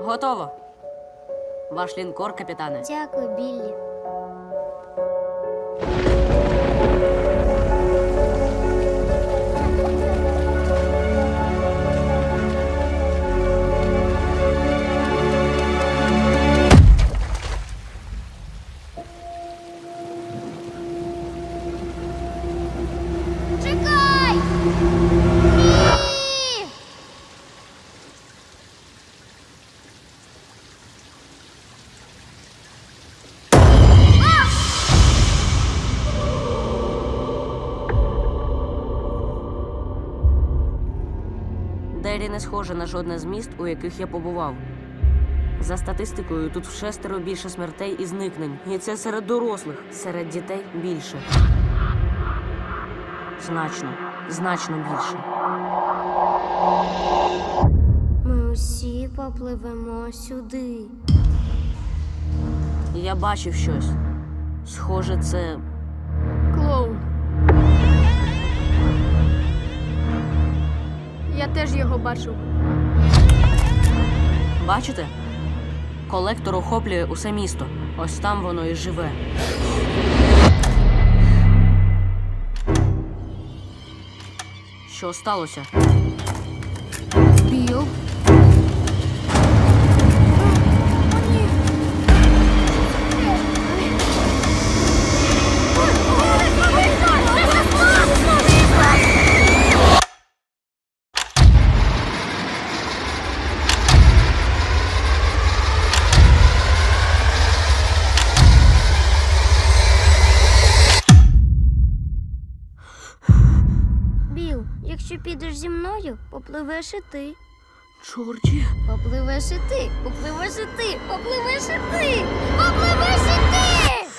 Готово. Ваш лінкор, капітане. Дякую, Біллі. Дері не схоже на жодне з міст, у яких я побував. За статистикою, тут в шестеро більше смертей і зникнень. І це серед дорослих, серед дітей більше. Значно, значно більше. Ми усі попливемо сюди. Я бачив щось. Схоже, це теж його бачив. Бачите? Колектор охоплює усе місто. Ось там воно і живе. Що сталося? Біл. Біл, Якщо підеш зі мною, попливеш і ти. Чорті, Попливеш і ти, попливеш і ти, попливеш і ти, попливеш і ти.